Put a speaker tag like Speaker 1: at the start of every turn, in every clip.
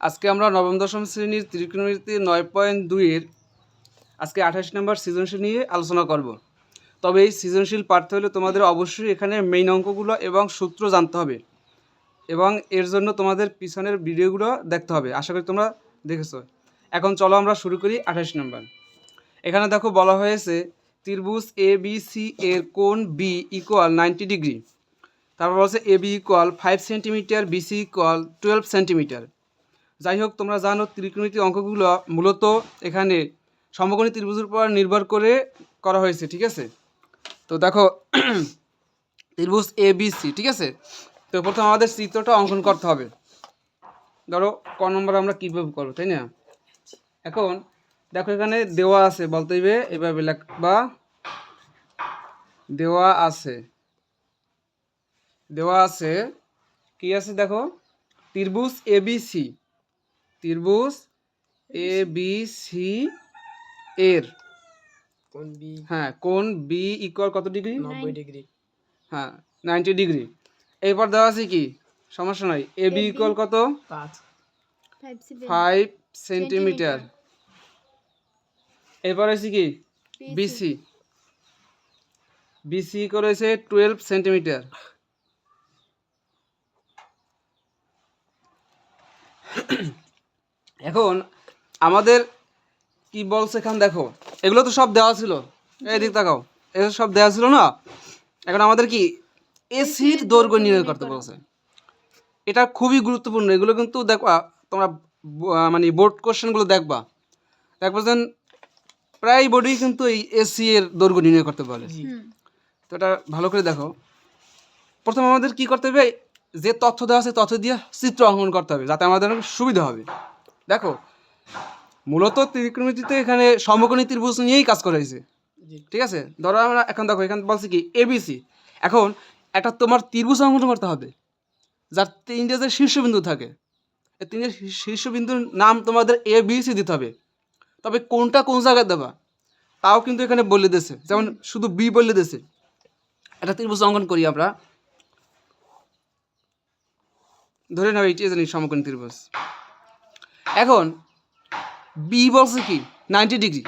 Speaker 1: আজকে আমরা নবম, দশম শ্রেণির ত্রিকোণমিতি নয় পয়েন্ট দুইয়ের আজকে আঠাশ নম্বর সৃজনশীল নিয়ে আলোচনা করব। তবে এই সৃজনশীল পাঠতে হলে তোমাদের অবশ্যই এখানে মেইন অঙ্কগুলো এবং সূত্র জানতে হবে এবং এর জন্য তোমাদের পিছনের ভিডিওগুলো দেখতে হবে। আশা করি তোমরা দেখেছ। এখন চলো আমরা শুরু করি আঠাশ নম্বর। এখানে দেখো বলা হয়েছে, ত্রিভুজ এ বি সি এর কোণ বি ইকুয়াল নাইনটি ডিগ্রি তারপর বলছে A B equal five centimetre BC equal twelve centimetre যাই হোক, তোমরা জানো ত্রিকোণমিতি অঙ্কগুলো মূলত এখানে সমকোণী ত্রিভুজের উপর নির্ভর করে করা হয়েছে, ঠিক আছে? তো দেখো, ত্রিভুজ এ বি সি ঠিক আছে? তো প্রথম আমাদের চিত্রটা অঙ্কন করতে হবে। ধরো, ক নম্বর আমরা কীভাবে করব, তাই না? এখন দেখো এখানে দেওয়া আছে, বলতে হইবে এভাবে লেখবা। দেওয়া আছে। দেওয়া আছে, কি আছে দেখো? ত্রিভুজ এ বি সি ত্রিভুজ এ বি সি এর।
Speaker 2: কোন বি
Speaker 1: হ্যাঁ কোন বি ইকুয়াল কত ডিগ্রি
Speaker 2: নব্বই ডিগ্রি
Speaker 1: হ্যাঁ নাইনটি ডিগ্রি এরপর দেওয়া আছে কি? সমস্যা নাই। এ বি ইকুয়াল কত?
Speaker 2: পাঁচ।
Speaker 1: ফাইভ সেন্টিমিটার এরপর আছে কি? বিসি বিসি করেছে টুয়েলভ সেন্টিমিটার এখন আমাদের কি বলছে এখান দেখো এগুলো তো সব দেওয়া ছিল। এই দিক তাকাও এগুলো সব দেওয়া ছিল না? এখন আমাদের কি এসির দৈর্ঘ্য নির্ণয় করতে বলছে। এটা খুবই গুরুত্বপূর্ণ এগুলো কিন্তু দেখবা তোমরা মানে বোর্ড কোশ্চেনগুলো দেখবা। দেখবা যেন প্রায় বোর্ডেই কিন্তু এই এসি এর দৈর্ঘ্য নির্ণয় করতে পারে
Speaker 2: জি
Speaker 1: তো এটা ভালো করে দেখো। প্রথমে আমাদের কি করতে হবে? যে তথ্য দেওয়া আছে তথ্য দিয়ে চিত্র অঙ্কন করতে হবে যাতে আমাদের সুবিধা হবে। দেখো মূলত ত্রিকোণমিতিতে এখানে সমকোণী ত্রিভুজ নিয়েই কাজ করা হয়েছে। ঠিক আছে? ধরো আমরা এখন দেখো এখানে বলছি কি এবিসি এখন একটা তোমার ত্রিভুজ অঙ্কন করতে হবে যার তিনটে যে শীর্ষবিন্দু থাকে এই তিনটে শীর্ষবিন্দুর নাম তোমাদের এ বি সি দিতে হবে। তবে কোনটা কোন জায়গায় দেবা তাও কিন্তু এখানে বলে দিয়েছে। যেমন শুধু বি বলে দিয়েছে। একটা ত্রিভুজ অঙ্কন করি আমরা। ধরে নাও এইটি জানি সমকোণী ত্রিভুজ। এখন বি বলছে কি? নাইনটি ডিগ্রি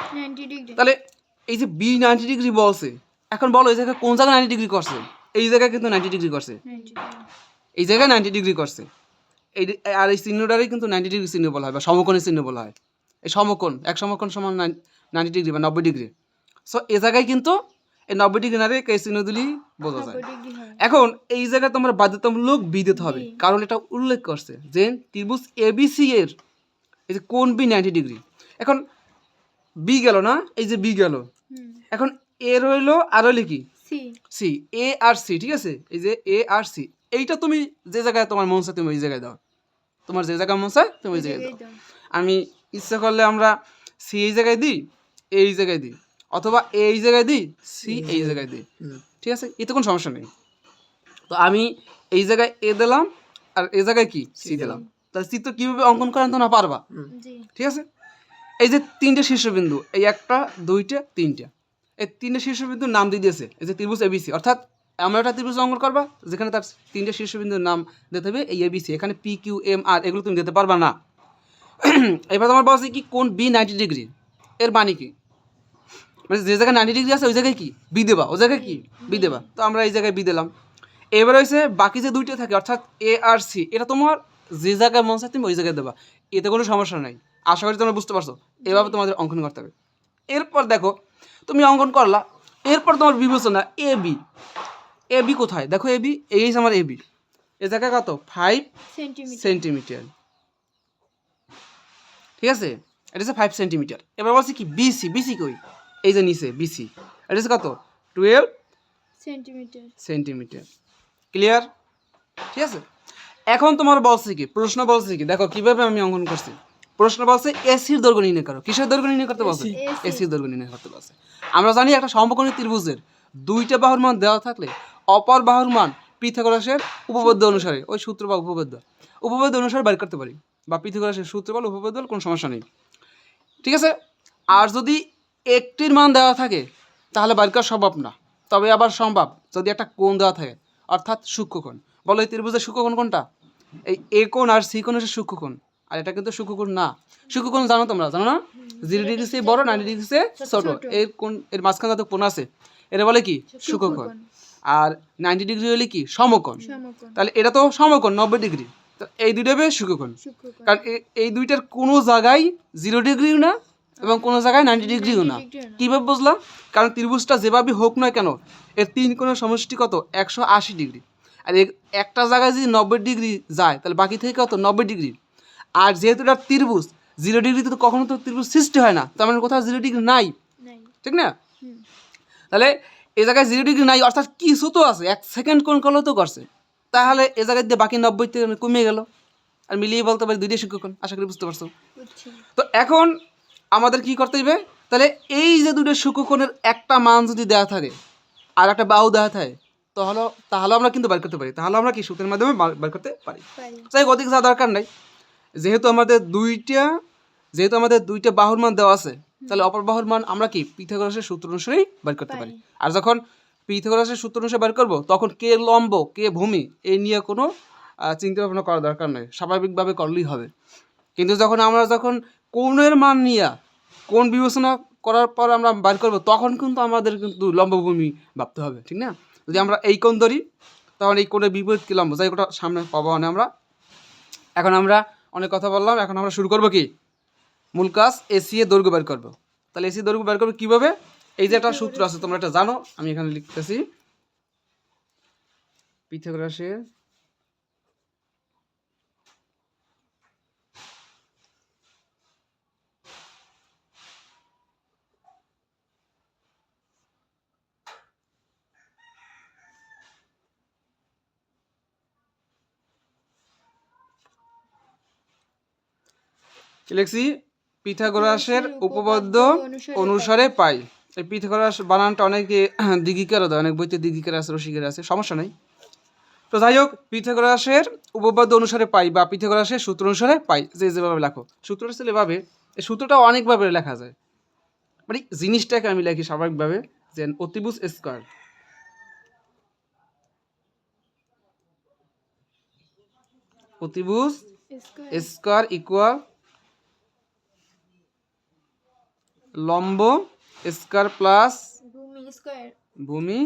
Speaker 1: তাহলে এই যে বি নাইনটি ডিগ্রি বলছে এখন বলো এই জায়গায় কোন জায়গায় নাইনটি ডিগ্রি করছে? এই জায়গায় কিন্তু নাইনটি ডিগ্রি করছে। এই জায়গায় নাইনটি ডিগ্রি করছে। এই আর এই চিহ্নটারই কিন্তু নাইনটি ডিগ্রি চিহ্ন বলা হয় বা সমকোণের চিহ্ন বলা হয়। এই সমকোণ এক সমকোণ সমান নাইনটি ডিগ্রি বা নব্বই ডিগ্রি সো এ জায়গায় কিন্তু এই নব্বই ডিগ্রি নারে এই চিহ্ন দিলেই বোঝা যায়। এখন এই জায়গায় তোমার বাধ্যতামূলক বি দিতে হবে কারণ এটা উল্লেখ করছে যে ত্রিভুজ এবিসি এর এই যে কোন বি নাইনটি ডিগ্রি? এখন বি গেল না? এই যে বি গেল। এখন এ রইল আর রইলে কি?
Speaker 3: সি
Speaker 1: সি এ আর সি ঠিক আছে? এই যে এ আর সি এইটা তুমি যে জায়গায় তোমার মন চায় তুমি ওই জায়গায় দাও। তোমার যে জায়গায় মন চায় তুমি ওই জায়গায় দাও। আমি ইচ্ছা করলে আমরা সি এই জায়গায় দিই এ এই জায়গায় দিই অথবা এ এই জায়গায় দিই সি এই জায়গায় দিই। ঠিক আছে? এতে কোনো সমস্যা নেই। তো আমি এই জায়গায় এ দিলাম আর এ জায়গায় কি? সি দিলাম। তাহলে চিত্র কীভাবে অঙ্কন করেন তো না পারবা? ঠিক আছে? এই যে তিনটে শীর্ষবিন্দু এই একটা দুইটা তিনটা। এই তিনটে শীর্ষবিন্দুর নাম দিয়ে দিয়েছে এই যে ত্রিভুজ এবিসি অর্থাৎ এমন একটা ত্রিভুজ অঙ্কন করবা যেখানে তার তিনটে শীর্ষবিন্দুর নাম দিতে হবে এই এবিসি এখানে পি কিউ এম আর এগুলো তুমি দিতে পারবা না। এবার তোমার বলছে কি কোন বি নাইনটি ডিগ্রি? এর মানে কি? মানে যে জায়গায় নাইনটি ডিগ্রি আছে ওই জায়গায় কি? বি দেবা। ওই জায়গায় কি? বি দেবা। তো আমরা এই জায়গায় বি দিলাম। এবার হয়েছে বাকি যে দুইটা থাকে অর্থাৎ এ আর সি এটা তোমার যে জায়গায় মন চায় তুমি ওই জায়গায় দেবা। এতে কোনো সমস্যা নাই। আশা করি তোমরা বুঝতে পারছ। এভাবে তোমাদের অঙ্কন করতে হবে। এরপর দেখো তুমি অঙ্কন করলা। এরপর তোমার বিবেচনা এ বি। এ বি কোথায়? দেখো এ বি এই আমার এ বি। এ জায়গায় কত? Five
Speaker 3: centimetre.
Speaker 1: সেন্টিমিটার। ঠিক আছে? এটা হচ্ছে ফাইভ সেন্টিমিটার। এবার বলছি কি বিসি বিসি কই? এই যে নিচে বিসি এটা হচ্ছে কত? Twelve
Speaker 3: centimetre.
Speaker 1: সেন্টিমিটার। ক্লিয়ার ঠিক আছে? এখন তোমার বলছে কি? প্রশ্ন বলছে কি? দেখো কীভাবে আমি অঙ্কন করছি? প্রশ্ন বলছে এসির দৈর্ঘ্য নির্ণয় করো। কিসের দৈর্ঘ্য নির্ণয় করতে বলছে? এসির দৈর্ঘ্য নির্ণয় করতে বলছে। আমরা জানি একটা সমকোণী ত্রিভুজের দুইটা বাহুর মান দেওয়া থাকলে অপর বাহুর মান পিথাগোরাসের উপপাদ্য অনুসারে ওই সূত্র বা উপপাদ্য উপপাদ্য অনুসারে বের করতে পারি। বা পিথাগোরাসের সূত্র বা উপপাদ্য কোনো সমস্যা নেই। ঠিক আছে? আর যদি একটির মান দেওয়া থাকে তাহলে বাইর করা সম্ভব না। তবে আবার সম্ভব যদি একটা কোণ দেওয়া থাকে অর্থাৎ সূক্ষ্মকোণ। বলো এই ত্রিভুজের সূক্ষ্মকোণ কোনটা? এই এ কোণ আর সি কোণ। হচ্ছে সূক্ষ্মকোণ আর এটা কিন্তু সুকুকোণ না। সুকুকোণ জানো তোমরা জানো না? জিরো ডিগ্রি সে বড় নাইনটি ডিগ্রি সে ছোট। এর কোন এর মাঝখানে যাতে কোণ আছে এটা বলে কি? সুকুকোণ আর নাইনটি ডিগ্রি হলে কি? সমকোণ। তাহলে এটা তো সমকোণ নব্বই ডিগ্রি। তো এই দুইটা হবে
Speaker 3: শুক্রকোণ
Speaker 1: কারণ এই দুইটার কোনো জায়গায় জিরো ডিগ্রিও না এবং কোনো জায়গায় নাইনটি ডিগ্রিও না।
Speaker 3: ডিগ্রিও না।
Speaker 1: কীভাবে বুঝলাম? কারণ ত্রিভুজটা যেভাবে হোক না কেন এর তিন কোণের সমষ্টি কত? একশো আশি ডিগ্রি। আর একটা জায়গায় যদি নব্বই ডিগ্রি যায় তাহলে বাকি থেকে কত? নব্বই ডিগ্রি। আর যেহেতু এটা ত্রিভুজ জিরো ডিগ্রিতে তো কখনো তো ত্রিভুজ সৃষ্টি হয় না। তার মানে কোথাও জিরো ডিগ্রি নাই। ঠিক না? তাহলে এ জায়গায় জিরো ডিগ্রি নাই অর্থাৎ কিছু তো আছে? এক সেকেন্ড কোন কল তো করছে। তাহলে এ জায়গায় দিয়ে বাকি নব্বই থেকে কমে গেল। আর মিলিয়ে বলতে পারি দুইটাই শিক্ষকগণ আশা করি বুঝতে পারছ। তো এখন আমাদের কি করতে হবে? তাহলে এই যে দুটো শুক্রকোণের একটা মান যদি দেওয়া থাকে আর একটা বাহু দেওয়া থাকে তাহলে তাহলে আমরা কিন্তু বের করতে পারি। তাহলে আমরা কি সূত্রের মাধ্যমে বার- করতে পারি? যাই হোক, অধিক যা দরকার নাই। যেহেতু আমাদের দুইটা যেহেতু আমাদের দুইটা বাহুর মান দেওয়া আছে তাহলে অপর বাহুর মান আমরা কি পিথাগোরাসের সূত্র অনুসারেই বের করতে পারি। আর যখন পিথাগোরাসের সূত্র অনুসারে বের করব তখন কে লম্ব কে ভূমি এই নিয়ে কোনো চিন্তা ভাবনা করার দরকার নেই। স্বাভাবিকভাবে করলেই হবে। কিন্তু যখন আমরা যখন কোণের মান নিয়ে কোন বিবেচনা করার পর আমরা বার করব তখন কিন্তু আমাদের কিন্তু লম্বভূমি ভাবতে হবে ঠিক না? যদি আমরা এই কোণ ধরি, তাহলে এই কোণের বিপরীত কি লম্ব যাই কোটা সামনে পাবো মানে আমরা। এখন আমরা অনেক কথা বললাম, এখন আমরা শুরু করব কি? মূল কাজ এসি এ দৈর্ঘ্য বের করব। তাহলে এসি দৈর্ঘ্য বের করব কীভাবে? এই যে একটা সূত্র আছে, তোমরা এটা জানো, আমি এখানে লিখতেছি। পিথাগোরাসের কি লিখছি? পিথাগোরাসের উপপাদ্য অনুসারে পাই। এই পিথাগোরাস বানানটা অনেকে দিঘিকারও দেয় অনেক বইতে দিঘিকার আছে রসিকের আছে সমস্যা নেই। তো যাই হোক পিথাগোরাসের উপপাদ্য অনুসারে পাই বা পিথাগোরাসের সূত্র অনুসারে পাই যে যেভাবে লেখো। সূত্রটা ছিল এভাবে এই সূত্রটা অনেকভাবে লেখা যায়। মানে জিনিসটাকে আমি লেখি স্বাভাবিকভাবে যে অতিভুজ স্কোয়ার। অতিভুজ
Speaker 3: স্কোয়ার
Speaker 1: ইকুয়াল লম্ব স্কোয়ার প্লাস
Speaker 3: ভূমি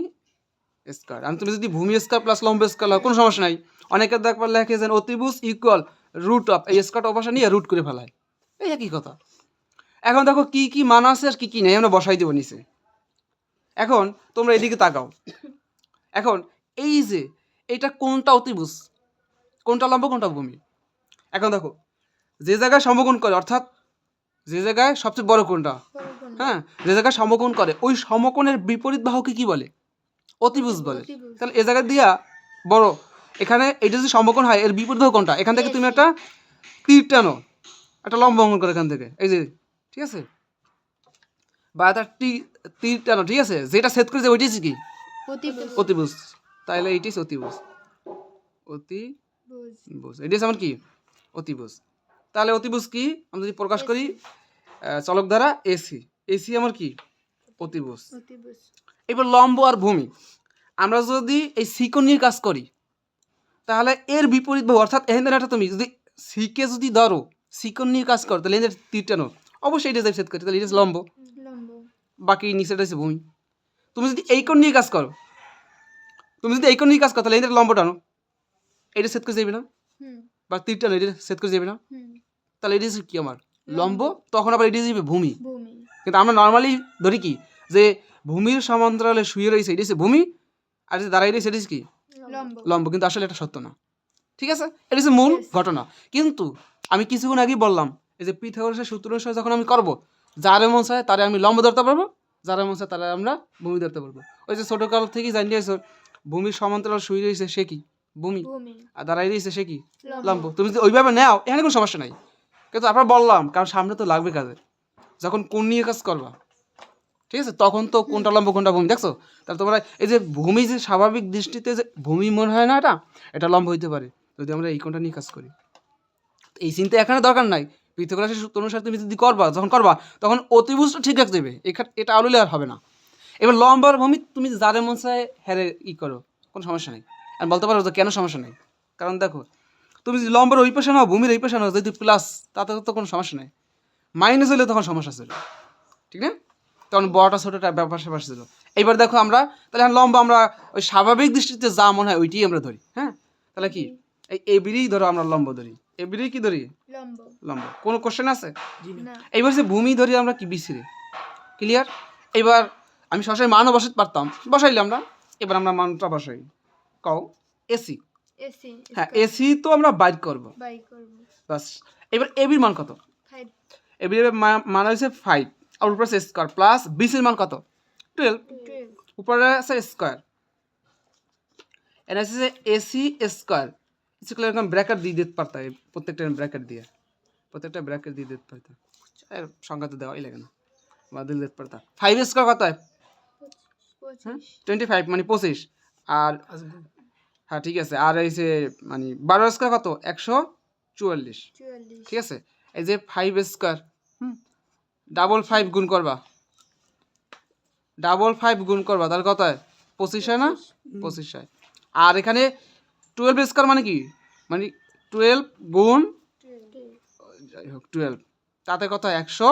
Speaker 3: স্কয়ার।
Speaker 1: আমি তুমি যদি ভূমি স্কোয়ার প্লাস লম্ব স্কোয়ার হয় কোনো সমস্যা নাই। অনেকের দেখবার লেখে যেন অতিভুজ ইকুয়াল রুট অফ এই স্কোয়ারটা অবশ্য নিয়ে রুট করে ফেলায়। এই একই কথা। এখন দেখো কি কি মান আছে আর কি কি নেই আমরা বসাই দেবো নিচে। এখন তোমরা এদিকে তাকাও। এখন এই যে এটা কোনটা অতিভুজ? কোনটা লম্ব কোনটা ভূমি? এখন দেখো যে জায়গায় সমকোণ করে অর্থাৎ যে জায়গায় সবচেয়ে বড় কোনটা? হ্যাঁ যে জায়গায় সমকোণ করে। ওই সমকোণের বিপরীত বাহুকে কি বলে? অতিভুজ বলে। তাহলে এ জায়গা দিয়া বড় এখানে এটা যদি সমকোণ হয় এর বিপরীত বাহু কোনটা? এখান থেকে তুমি একটা তীর টানো একটা লম্ব অঙ্কন করো এখান থেকে। এই যে ঠিক আছে? বা একটা তীর টানো ঠিক আছে? যেটা সেট করেছে ওইটাই হচ্ছে কি?
Speaker 3: অতিভুজ।
Speaker 1: তাহলে এইটাই অতিভুজ। অতিভুজ।
Speaker 3: বুঝ
Speaker 1: হচ্ছে আমার কি? অতিভুজ। তাহলে অতিভুজ কি? আমি যদি প্রকাশ করি চলক দ্বারা এসি। এসি আমার কি? অতিভুজ। এবার লম্ব আর ভূমি। আমরা যদি এই সিকো নিয়ে কাজ করি তাহলে এর বিপরীত বাহু অর্থাৎ এখানে একটা তুমি যদি সিকে যদি ধরো সিকন নিয়ে কাজ করো তাহলে এদের তীর অবশ্যই এটা সেট করি তাহলে এটা লম্ব। বাকি নিচেটা হচ্ছে ভূমি। তুমি যদি এই কোণ নিয়ে কাজ করো তুমি যদি এই কোণ নিয়ে কাজ করো তাহলে এদের লম্ব টানো। এটা সেট করে যাবে না? বা তীর টানো এটা সেট করে যাবে না? তাহলে এটা হচ্ছে কি আমার? লম্ব তখন আবার এটা যাবে ভূমি।
Speaker 3: ভূমি।
Speaker 1: কিন্তু আমরা নর্মালি ধরি কি? যে ভূমির সমান্তরালে শুয়ে রয়েছে এটা হচ্ছে ভূমি আর যে দাঁড়াই রয়েছে এটা হচ্ছে কি?
Speaker 3: লম্ব।
Speaker 1: লম্ব। কিন্তু আসলে এটা সত্য না। ঠিক আছে? এটা হচ্ছে মূল ঘটনা। কিন্তু আমি কিছুক্ষণ আগেই বললাম এই যে পিথাগোরাসের সূত্র অনুসারে যখন আমি করব যার মন চায় তারে আমি লম্ব ধরতে পারব যার মন চায় তারে আমরা ভূমি ধরতে পারব। ওই যে ছোটোকাল থেকেই জানি দিয়েছ ভূমির সমান্তরাল শুয়ে রয়েছে সে কি? ভূমি। আর দাঁড়াই রয়েছে সে কি?
Speaker 3: লম্ব।
Speaker 1: লম্ব। তুমি যদি ওইভাবে নাও এখানে কোনো সমস্যা নাই। কিন্তু আপনার বললাম, কারণ সামনে তো লাগবে কাজে। যখন কোন নিয়ে কাজ করবা? ঠিক আছে? তখন তো কোনটা লম্ব, কোনটা ভূমি। দেখছ? তাহলে তোমরা এই যে ভূমি যে স্বাভাবিক দৃষ্টিতে যে ভূমি মনে হয় না এটা? এটা লম্ব হইতে পারে, যদি আমরা এই কোনটা নিয়ে কাজ করি। এই চিন্তা এখানে দরকার নাই। পিথাগোরাসের সূত্র অনুসারে তুমি যদি করবা, যখন করবা, তখন অতিভুজটা ঠিক রাখতে দেবে এখানে এটা আলুলে আর হবে না। এবার লম্বার ভূমি তুমি যারে মন হ্যারে ই করো, কোনো সমস্যা নেই। আর বলতে পারো যে কেন সমস্যা নেই? কারণ দেখো তুমি যদি লম্বের ওই পাশে নাও ভূমির এই পাশে নাও যদি প্লাস তাতে তো কোনো সমস্যা নেই। মাইনাস হলে তখন সমস্যা ছিল। ঠিক না? তখন বড়টা ছোটোটা ব্যাপার স্যাপার ছিল। এইবার দেখো আমরা তাহলে এখন লম্বা আমরা ওই স্বাভাবিক দৃষ্টিতে যা মনে হয় ওইটাই আমরা ধরি হ্যাঁ? তাহলে কি? এই এবিরেই ধরো আমরা লম্ব ধরি। এবিরেই কি ধরি?
Speaker 3: লম্ব।
Speaker 1: লম্ব। কোনো কোশ্চেন আছে?
Speaker 2: জি না
Speaker 3: না।
Speaker 1: এইবার যে ভূমি ধরি আমরা কি বিসিরে ক্লিয়ার এবার আমি সরাসরি মানও বসাতে পারতাম। বসাইলাম না। এবার আমরা মানটা বসাই। কও? এসি
Speaker 3: এসি
Speaker 1: হ্যাঁ এসি তো আমরা বাইর করব।
Speaker 3: বাই করব।
Speaker 1: বাস এবার এবির মান কত?
Speaker 3: ফাইভ।
Speaker 1: এবির মান হয়েছে ফাইভ। আর উপরে আছে স্কোয়ার প্লাস বিসির মান কত? টুয়েলভ।
Speaker 3: টুয়েলভ।
Speaker 1: উপরে আছে স্কোয়ার। এর আছে এসি স্কোয়ার। স্কোয়ার এরকম ব্র্যাকেট দিয়ে দিতে পারতাম প্রত্যেকটা ব্র্যাকেট দিয়ে। প্রত্যেকটা ব্র্যাকেট দিয়ে দিতে পারতাম। এর সংখ্যা তো দেওয়াই লাগে না। বা দিলে দিতে পারতাম। ফাইভ স্কোয়ার কত হয়? হ্যাঁ
Speaker 3: পঁচিশ।
Speaker 1: টোয়েন্টি ফাইভ মানে পঁচিশ। আর
Speaker 2: আসব
Speaker 1: হ্যাঁ ঠিক আছে। আর এই যে মানে বারো স্কোয়ার কত? একশো চুয়াল্লিশ। ঠিক আছে? এই যে ফাইভ স্কোয়ার হুম? ডাবল ফাইভ গুণ করবা। ডাবল ফাইভ গুণ করবা তাহলে কত হয়? পঁচিশ হয় না? পঁচিশ হয়। আর এখানে টুয়েলভ স্কোয়ার মানে কি? মানে টুয়েলভ গুণ যাই হোক টুয়েলভ তাতে কত একশো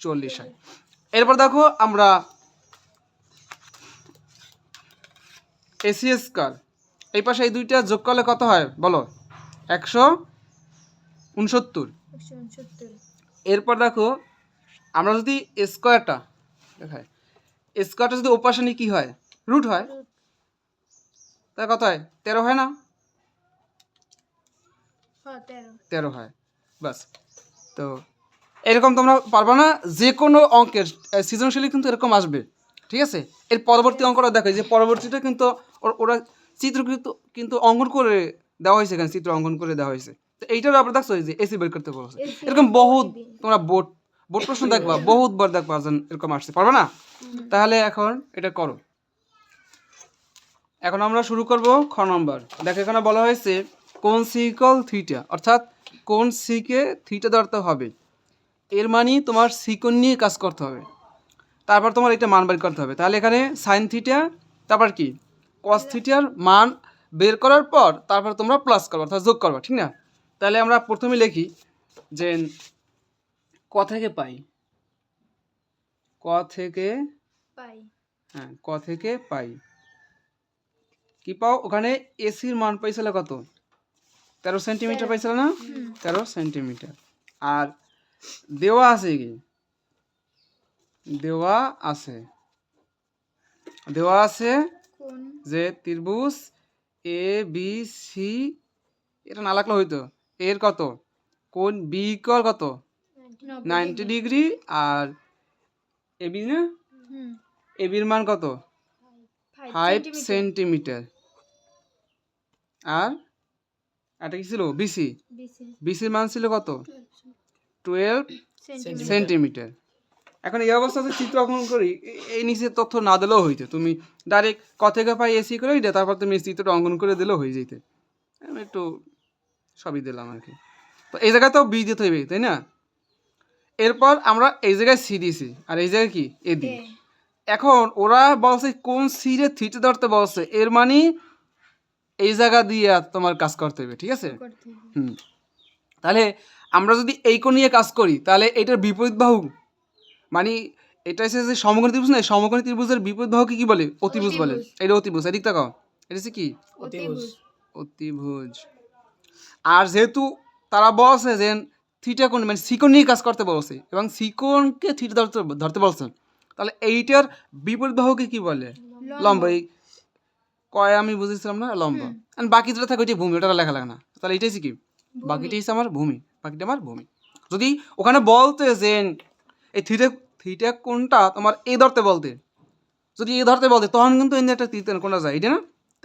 Speaker 1: চল্লিশ হয়। এরপর দেখো আমরা এসি স্কোয়ার এই পাশে এই দুইটা যোগ করলে কত হয়? বলো। একশো উনসত্তর। এরপর দেখো আমরা যদি স্কোয়ারটা দেখায় স্কোয়ারটা যদি ওপাশে নিয়ে কী হয়? রুট হয়। তা কত হয়? তেরো হয় না?
Speaker 3: হ্যাঁ তেরো।
Speaker 1: হয়। বাস তো এরকম তোমরা পারবে না যে কোনো অঙ্কের আহ, সৃজনশীলই কিন্তু এরকম আসবে। ঠিক আছে? এর পরবর্তী অঙ্কটা দেখো যে পরবর্তীটা কিন্তু ওর- ওরা চিত্র কিন্তু কিন্তু অঙ্কন করে দেওয়া হয়েছে এখানে চিত্র অঙ্কন করে দেওয়া হয়েছে। তো এইটারও আপনার দেখছ যে এসি বের করতে বলছে। এরকম বহুত তোমরা বোর্ড বোর্ড প্রশ্ন দেখবা বহুত বার দেখবা যেন এরকম আসছে। পারবে না? তাহলে এখন এটা করো। এখন আমরা শুরু করব খ নম্বর। দেখো এখানে বলা হয়েছে কোন সিকল থিটা অর্থাৎ কোন সিকে থিটা ধরতে হবে? এর মানে তোমার সিকন নিয়ে কাজ করতে হবে। তারপর তোমার এটা মান বের করতে হবে। তাহলে এখানে সাইন থিটা তারপর কি? কস থিটার মান বের করার পর তারপর তোমরা প্লাস করবে অর্থাৎ যোগ করবে ঠিক না? তাহলে আমরা প্রথমে লিখি যে ক থেকে পাই। ক থেকে
Speaker 3: পাই।
Speaker 1: হ্যাঁ ক থেকে পাই। কি পাও? ওখানে এসির মান পাইছিল কত? তেরো সেন্টিমিটার পাইছিল না? তেরো সেন্টিমিটার আর দেওয়া আছে কি? দেওয়া আছে। দেওয়া আছে যে ত্রিভুজ এ বি সি এটা না লাগলে হইতো। এর কত? কোন বি কর কত? Ninety degree. আর এবি না? এবির মান কত?
Speaker 3: ফাইভ
Speaker 1: সেন্টিমিটার আর এটা কি ছিল? বিসি
Speaker 3: বিসি
Speaker 1: বিসির মান ছিল কত? টুয়েলভ
Speaker 3: সেন্টিমিটার
Speaker 1: এখন এই অবস্থাতে চিত্র অঙ্কন করি এই নিচে তথ্য না দিলেও হইতো। তুমি ডাইরেক্ট ক থেকে পাই এসি করে দিতে তারপর তুমি চিত্রটা অঙ্কন করে দিলেও হয়ে যেতে। আমি একটু সবই দিলাম আর কি। তো এই জায়গায় তো বি দিতে হইবে তাই না? এরপর আমরা এই জায়গায় সি দিছি আর এই জায়গায় কি? এ
Speaker 3: এ
Speaker 1: এখন ওরা বলছে কোন সিরে থিটে ধরতে বলছে এর মানে এই জায়গা দিয়ে তোমার কাজ করতে হবে ঠিক আছে? হুম। তাহলে আমরা যদি এই কোণ নিয়ে কাজ করি তাহলে এটার বিপরীত বাহু এটা হচ্ছে যে সমকোণী ত্রিভুজ না এই সমকোণী ত্রিভুজের বিপরীত বাহুকে কি বলে? অতিভুজ বলে। এটা অতিভুজ এদিক তাকাও। এটা হচ্ছে কি?
Speaker 3: অতিভুজ।
Speaker 1: অতিভুজ। আর যেহেতু তারা বলছে যে থিটা কোণ মানে সিকোণ নিয়ে কাজ করতে বলছে এবং সিকোণকে থিটা ধরতে ধরতে বলছে তাহলে এইটার বিপরীত বাহুকে কি বলে? লম্ব। এই কয় আমি বুঝেছিলাম না লম্ব। আর বাকি যেটা থাকে ওইটাই ভূমি ওটা লেখা লাগে না। তাহলে এটাই হচ্ছে কি? বাকিটাই হচ্ছে আমার ভূমি বাকিটা আমার ভূমি। যদি ওখানে বলতে যে এই থিটা থিটা কোনটা তোমার এই ধরতে বলতে। যদি এই ধরতে বলতে তখন কিন্তু এনে একটা তীর্থ কোনটা যায় এটা না?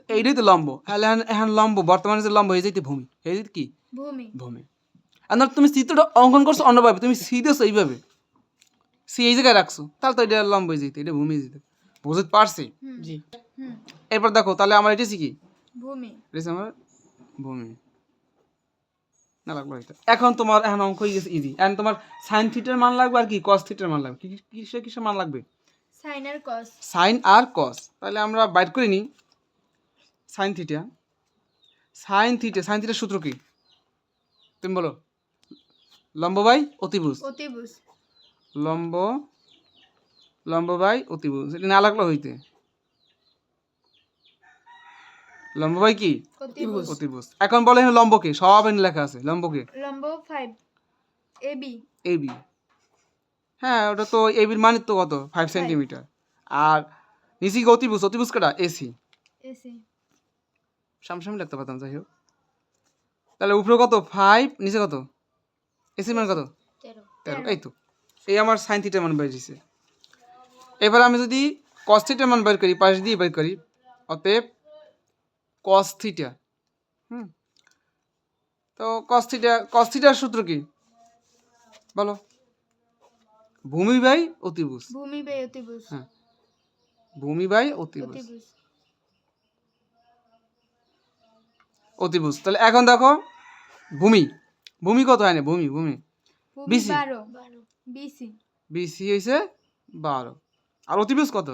Speaker 1: এইটাই তো লম্ব। তাহলে এখন লম্ব বর্তমানে যে লম্ব হয়ে যাইতে ভূমি। হয়ে যেতে কি?
Speaker 3: ভূমি।
Speaker 1: ভূমি। আর ধর তুমি চিত্রটা অঙ্কন করছ অন্যভাবে তুমি সি দিয়েছ এইভাবে। সি এই জায়গায় রাখছো তাহলে তো এটা লম্ব হয়ে যেতে এটা ভূমি যেতে। বুঝতে পারছি?
Speaker 2: জি।
Speaker 1: এরপর দেখো তাহলে আমার এটা কি?
Speaker 3: ভূমি।
Speaker 1: এটা আমার ভূমি। না লাগল এটা। এখন তোমার এখন অঙ্ক হয়ে গেছে ইজি এখন তোমার সাইন থিটার মান লাগবে আর কি? কস থিটার মান লাগবে। কিসে কিসে মান লাগবে?
Speaker 3: সাইন আর কস
Speaker 1: সাইন আর কস তাহলে আমরা বাইর করে নিই। Sine theta sine theta sine থিটার সূত্র কি? তুমি বলো। লম্ব বাই অতিভুজ।
Speaker 3: অতিভুজ।
Speaker 1: লম্ব লম্ব বাই অতিভুজ। এটা না লাগল হইতে। লম্ব বাই কি?
Speaker 3: অতিভুজ
Speaker 1: এখন বলে লম্ব কি সব এখানে লেখা আছে লম্ব কি?
Speaker 3: লম্ব ফাইভ এ বি
Speaker 1: এবি হ্যাঁ ওটা তো এবির মানে তো কত? ফাইভ সেন্টিমিটার আর নিচে কি অতিভুজ অতিভুজ কটা? এসি
Speaker 3: এসি
Speaker 1: সামসামনি লিখতে পারতাম যাই হোক। তাহলে উপরে কত? ফাইভ নিচে কত? এসি মান কত?
Speaker 3: তেরো।
Speaker 1: তেরো এই তো। এই আমার সাইন থিটার মান বের দিছে এবার আমি যদি কস থিটার মান বের করি পাশ দিয়ে বের করি অতএব কস থিটা হুম। তো কস থিটা কস থিটার সূত্র কি? বলো। ভূমি বাই অতিভুজ।
Speaker 3: ভূমি বে অতিভুজ।
Speaker 1: হ্যাঁ। ভূমি বাই অতিভুজ।
Speaker 3: অতিভুজ।
Speaker 1: তাহলে এখন দেখো ভূমি। ভূমি কত হয় না? ভূমি ভূমি।
Speaker 3: বারো। বিসি।
Speaker 1: বিসি হয়েছে বারো। আর অতিভুজ কত?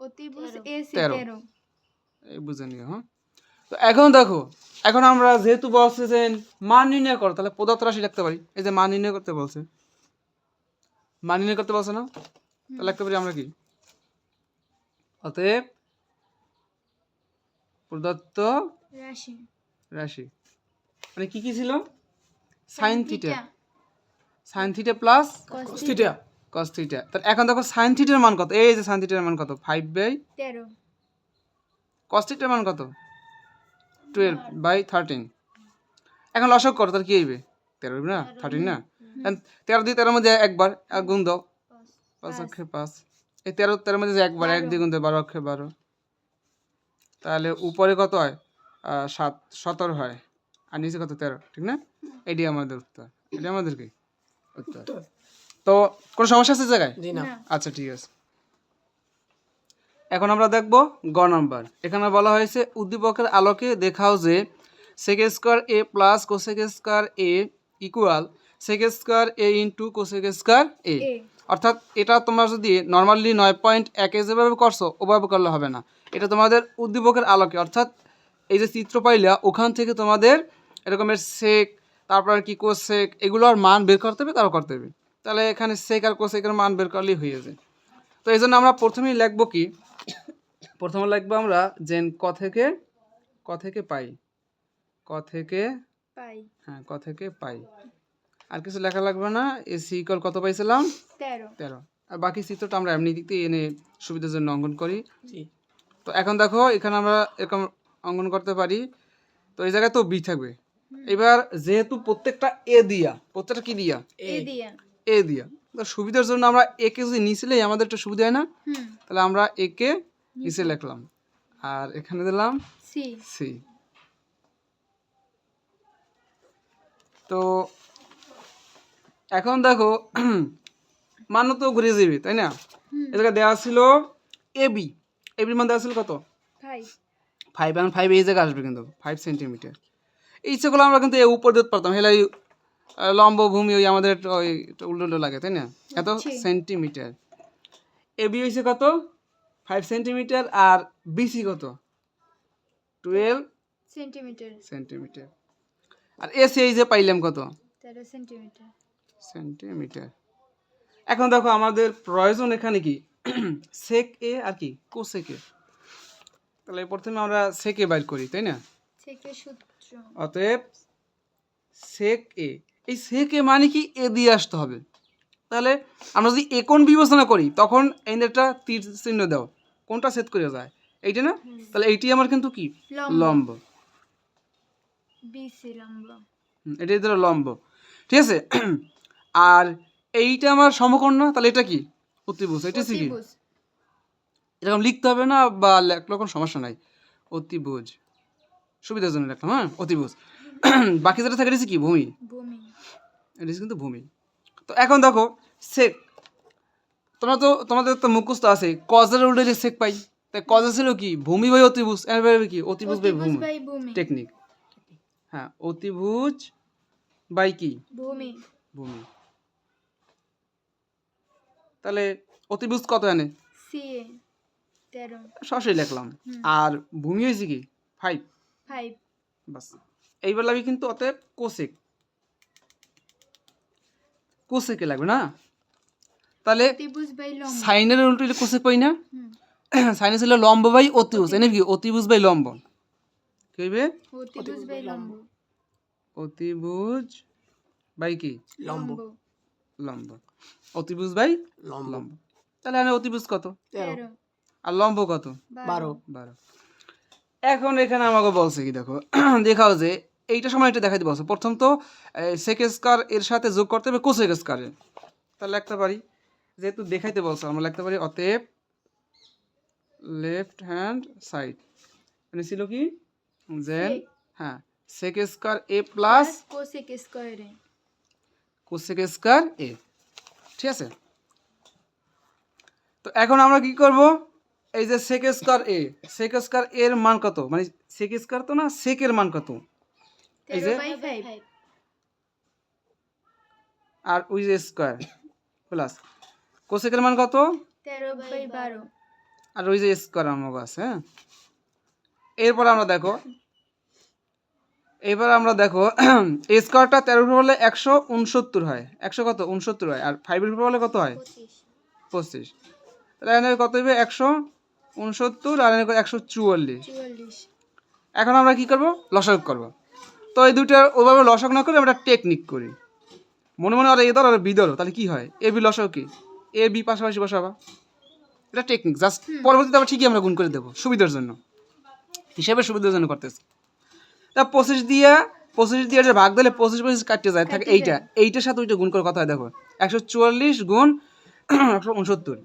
Speaker 3: অতিভুজ এসি
Speaker 1: তেরো।
Speaker 3: তেরো।
Speaker 1: এই বুঝে নিও হ্যাঁ। তো এখন দেখো এখন আমরা যেহেতু বলছে যে মান নির্ণয় করো তাহলে পদার্থ রাশি লিখতে পারি। এই যে মান নির্ণয় করতে বলছে। মান নির্ণয় করতে বলছে না? তাহলে লিখতে পারি আমরা কি? অতএব প্রদত্ত
Speaker 3: রাশি।
Speaker 1: রাশি। মানে কি কি ছিল? Sine theta. Sine theta plus
Speaker 3: cos
Speaker 2: theta.
Speaker 1: Cos theta. তাহলে এখন দেখো সাইন থিটার মান কত? এই যে সাইন থিটার মান কত? ফাইভ বাই
Speaker 3: তেরো।
Speaker 1: কস থিটার মান কত? টুয়েলভ বাই থার্টিন এখন লসক করো তার কি হইবে? তেরো হইবে না? থার্টিন না? তেরো দিয়ে তেরোর মধ্যে একবার এক গুণ দাও। পাঁচ। অক্ষে পাঁচ। এই তেরো তেরোর মধ্যে যে একবার এক দিয়ে গুণ দাও বারো অক্ষে বারো। তাহলে উপরে কত হয়? সাত সতেরো হয়। আর নিচে কত? তেরো ঠিক না? এটি আমাদের উত্তর। এটি আমাদের কি? উত্তর। তো কোনো সমস্যা আছে জায়গায়? আচ্ছা ঠিক আছে। এখন আমরা দেখব গ নাম্বার। এখানে বলা হয়েছে উদ্দীপকের আলোকে দেখাও যে sec square A plus cosec square A equal sec square A into cosec square A অর্থাৎ এটা তোমরা যদি নর্মালি নয় পয়েন্ট একে যেভাবে করছ ওভাবে করলে হবে না। এটা তোমাদের উদ্দীপকের আলোকে অর্থাৎ এই যে চিত্র পাইলা ওখান থেকে তোমাদের এরকমের সেক তারপর আর কি কোসেক এগুলোর মান বের করতে হবে তারও করতে হবে। তাহলে এখানে সেক আর কোসেকের মান বের করলেই হয়ে যায় তো এই জন্য আমরা প্রথমেই লিখব কি প্রথমে লিখব আমরা যে ক থেকে ক থেকে পাই। ক থেকে
Speaker 3: পাই।
Speaker 1: হ্যাঁ ক থেকে পাই। আর কিছু লেখা লাগবে না। এসি ইকল কত পাইছিলাম?
Speaker 3: তেরো।
Speaker 1: তেরো। আর বাকি চিত্রটা আমরা এমনি দিক দিয়ে এনে সুবিধার জন্য অঙ্কন করি। তো এখন দেখো এখানে আমরা এরকম অঙ্কন করতে পারি। তো এই জায়গায় তো বি থাকবে। এবার যেহেতু প্রত্যেকটা এ দিয়া প্রত্যেকটা কি দিয়া?
Speaker 3: এ দিয়া।
Speaker 1: এ দিয়া। সুবিধার জন্য আমরা একে যদি নিচেলেই আমাদের একটু সুবিধা হয় না তাহলে আমরা একে নিচে লিখলাম। আর এখানে দিলাম
Speaker 3: সি
Speaker 1: সি তো এখন দেখো মান তো ঘুরে যাবে তাই না? এ জায়গায় দেওয়া ছিল এবি এবির মান দেওয়া ছিল কত?
Speaker 3: ফাইভ
Speaker 1: ফাইভ এখন ফাইভ এই জায়গায় আসবে কিন্তু ফাইভ সেন্টিমিটার এই ইচ্ছেগুলো আমরা কিন্তু এই উপর দিতে পারতাম হেলাই আহ, লম্ব ভূমি ওই আমাদের ওই উল্টো উল্টো লাগে তাই না? এত। সেন্টিমিটার। এবি হয়েছে কত? ফাইভ সেন্টিমিটার আর বিসি কত? Twelve
Speaker 3: centimetre.
Speaker 1: সেন্টিমিটার আর এসি এই যে পাইলাম কত?
Speaker 3: তেরো সেন্টিমিটার
Speaker 1: সেন্টিমিটার। এখন দেখো আমাদের প্রয়োজন এখানে কি? সেক এ আর কি? কোসেক এ তাহলে প্রথমে আমরা সেক এ বাইর করি তাই না? অতএব সেক এ এই সেক এ মানে কি এ দিয়ে আসতে হবে। তাহলে আমরা যদি একোণ বিবেচনা করি তখন এই একটা তীর চিহ্ন দাও। কোনটা সেট করে যায়। এইটা না? তাহলে এইটি আমার কিন্তু কি?
Speaker 3: লম্ব।
Speaker 1: এটাই ধরো লম্ব। ঠিক আছে? আর এইটা আমার সমকোণ না? তাহলে এটা কি? অতিভুজ। এটা কি? এরকম লিখতে হবে না বা লেখলে কোনো সমস্যা নাই। অতিভুজ। সুবিধার জন্য লিখলাম হ্যাঁ? অতিভুজ। বাকি যেটা থাকে হচ্ছে কি? ভূমি? এটা কিন্তু ভূমি। তো এখন দেখো সেক তোমরা তো তোমাদের তো মুখস্থ আছে। কজের উল্টে সেক পাই তাই কজে ছিল কি? ভূমি বাই অতিভুজ। এবার কি? অতিভুজ বাই ভূমি। টেকনিক হ্যাঁ অতিভুজ বাই কি?
Speaker 3: ভূমি।
Speaker 1: ভূমি। তাহলে অতিভুজ কত এনে? সরাসরি লিখলাম। আর ভূমি হয়েছে কি? ফাইভ
Speaker 3: ফাইভ
Speaker 1: বাস। এইবার লাগবে কিন্তু অতএব কোসেক কোসেকে লাগবে না? তাহলে
Speaker 3: লম্ব।
Speaker 1: সাইনের উল্টো কোসেক পাই না? সাইনে ছিল লম্ব বাই অতিভুজ এনে কি অতিভুজ বাই লম্ব। কি হইবে?
Speaker 3: অতিভুজ বাই লম্ব।
Speaker 1: অতিভুজ বাই কি?
Speaker 2: লম্ব।
Speaker 1: লম্ব। অতিভুজ বাই
Speaker 2: লম্ব।
Speaker 1: লম্ব। তাহলে এখানে অতিভুজ কত? আর লম্ব কত?
Speaker 2: বারো।
Speaker 1: বারো। এখন এখানে আমাকে বলছে কি দেখো দেখাও যে এইটা সময় এটা দেখাইতে বলছে প্রথম তো সেক স্কার এর সাথে যোগ করতে হবে কোসেক স্কারের তাহলে লিখতে পারি যেহেতু দেখাইতে বলছে আমরা লিখতে পারি অতএব লেফট হ্যান্ড সাইড। মানে ছিল কি? জেন হ্যাঁ সেক এ প্লাস
Speaker 3: কোসেক স্কয়ারে
Speaker 1: কোসেক স্কয়ার এ। ঠিক আছে? তো এখন আমরা কি করব? এই যে সেক স্কোয়ার এ সেক স্কোয়ার এর মান কত? মানে সেক স্কয়ার তো না সেকের মান কত? এই যে
Speaker 3: তেরো
Speaker 1: আর ওই যে স্কয়ার প্লাস কোসেকের মান কত?
Speaker 3: তেরো
Speaker 1: আর ওই যে স্কয়ার আমার আছে হ্যাঁ? এরপর আমরা দেখো এবার আমরা দেখো স্কোয়ারটা তেরোর উপর হলে একশো উনসত্তর হয়। একশো কত? উনসত্তর হয়। আর ফাইভের উপর হলে কত হয়? পঁচিশ। তাহলে এখানে কত হবে একশো উনসত্তর আর একশো চুয়াল্লিশ। এখন আমরা কি করব? লসক করব। তো এই দুইটা ওভাবে লসক না করে আমরা টেকনিক করি। মনে মনে আর এ ধর আর বি ধরো তাহলে কি হয়? এ বি লসক কি? এ বি পাশাপাশি বসাবা। এটা টেকনিক জাস্ট পরবর্তীতে আবার ঠিকই আমরা গুণ করে দেবো সুবিধার জন্য। হিসাবে সুবিধার জন্য করতেছি। তা পঁচিশ দিয়ে পঁচিশ দিয়ে এটা ভাগ দিলে পঁচিশ পঁচিশ কাটতে যায় থাকে এইটা। এইটার সাথে ওইটা গুণ করে কথা হয় দেখো। একশো চুয়াল্লিশ গুণ একশো উনসত্তর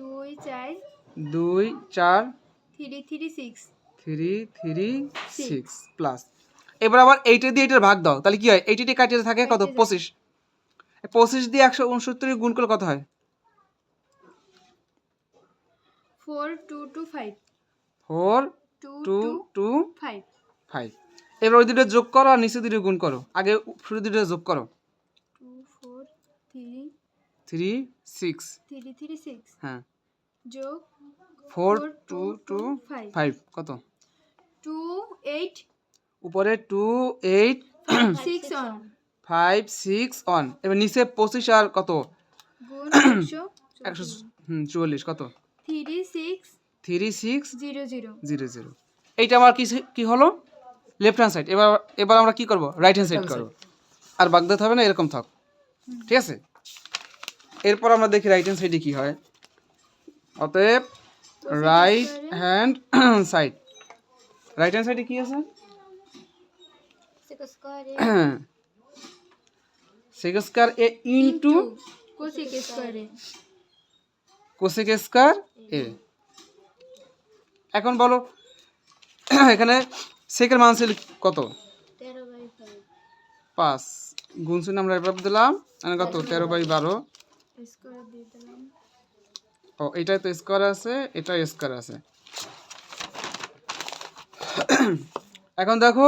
Speaker 3: দুই চার
Speaker 1: দুই চার
Speaker 3: three three six
Speaker 1: three three six. Plus. এবার আবার এইটা দিয়ে এটার ভাগ দাও তাহলে কি হয়? এইটা কাটিয়ে থাকে কত? পঁচিশ। পঁচিশ দিয়ে একশো উনসত্তরে গুণ করলে কত হয়?
Speaker 3: Four two two five.
Speaker 1: Four
Speaker 3: two
Speaker 1: two
Speaker 3: two
Speaker 1: two
Speaker 3: five.
Speaker 1: Five. এবার ওই দুটো যোগ করো আর নিচে দুটো গুণ করো। আগে শুরু দুটো যোগ করো।
Speaker 3: Two four three
Speaker 1: three six
Speaker 3: three three six
Speaker 1: হ্যাঁ।
Speaker 3: যোগ
Speaker 1: ফোর টু টু
Speaker 3: ফাইভ
Speaker 1: কত?
Speaker 3: টু এইট
Speaker 1: উপরে two eight
Speaker 3: six one
Speaker 1: five six one এবার নিচে পঁচিশ আর কত?
Speaker 3: একশো
Speaker 1: চুয়াল্লিশ। কত?
Speaker 3: Three six
Speaker 1: three six
Speaker 3: zero zero
Speaker 1: zero zero এইটা আমার কি কি হলো? লেফট হ্যান্ড সাইড এবার এবার আমরা কি করব? রাইট হ্যান্ড সাইড করব। আর বাগদাতে হবে না? এরকম থাক। ঠিক আছে? এরপর আমরা দেখি রাইট হ্যান্ড সাইডে কি হয়। অতএব right hand side right hand সাইডে কি আছে? Sec square A into
Speaker 3: cosec স্কয়ারে
Speaker 1: cosec square A এখন বলো এখানে সেকের মান ছিল কত? পাঁচ। গুণ শূন্য আমরা এবার দিলাম কত? তেরো বাই বারো।
Speaker 3: স্কয়ার দিয়ে দিলাম।
Speaker 1: ও এটাই তো স্কোয়ার আছে এটা স্কোয়ার আছে। এখন দেখো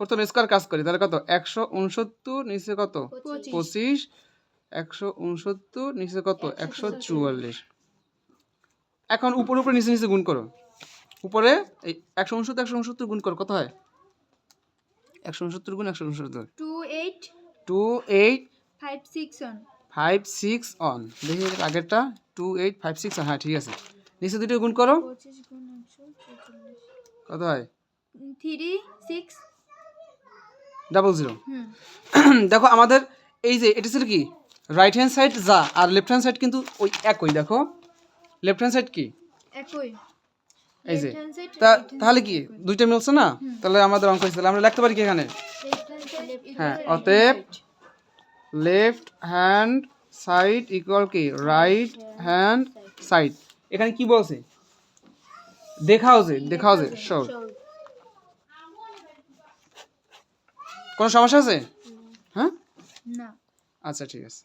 Speaker 1: প্রথম স্কোয়ার কাজ করি তাহলে কত? একশো উনসত্তর নিচে কত?
Speaker 3: পঁচিশ।
Speaker 1: একশো উনসত্তর নিচে কত? একশো চুয়াল্লিশ। এখন উপর উপরে নিচে নিচে গুণ করো। উপরে এই একশো উনসত্তর একশো উনসত্তর গুণ করো কত হয়? একশো উনসত্তর গুণ একশো উনসত্তর।
Speaker 3: Two eight
Speaker 1: two eight
Speaker 3: five six one
Speaker 1: five six on দেখি আগেরটা টু এইট ফাইভ সিক্স হ্যাঁ ঠিক আছে। নিচে দুটো গুণ করো। কত হয়?
Speaker 3: থ্রি সিক্স
Speaker 1: ডাবল জিরো দেখো আমাদের এই যে এটা ছিল কি? রাইট হ্যান্ড সাইড যা আর লেফট হ্যান্ড সাইড কিন্তু ওই একই দেখো। লেফট হ্যান্ড সাইড কি?
Speaker 3: একই।
Speaker 1: এই যে। তাহলে কি। দুইটা মিলছে না? তাহলে আমাদের অঙ্ক হয়েছে। তাহলে আমরা লিখতে পারি কি এখানে? হ্যাঁ অতএব. লেফট হ্যান্ড সাইড ইকুয়াল কি? Right hand side. এখানে কি বলছে? দেখাও যে দেখাও যে শোর কোনো সমস্যা আছে? হ্যাঁ?
Speaker 3: না।
Speaker 1: আচ্ছা ঠিক আছে।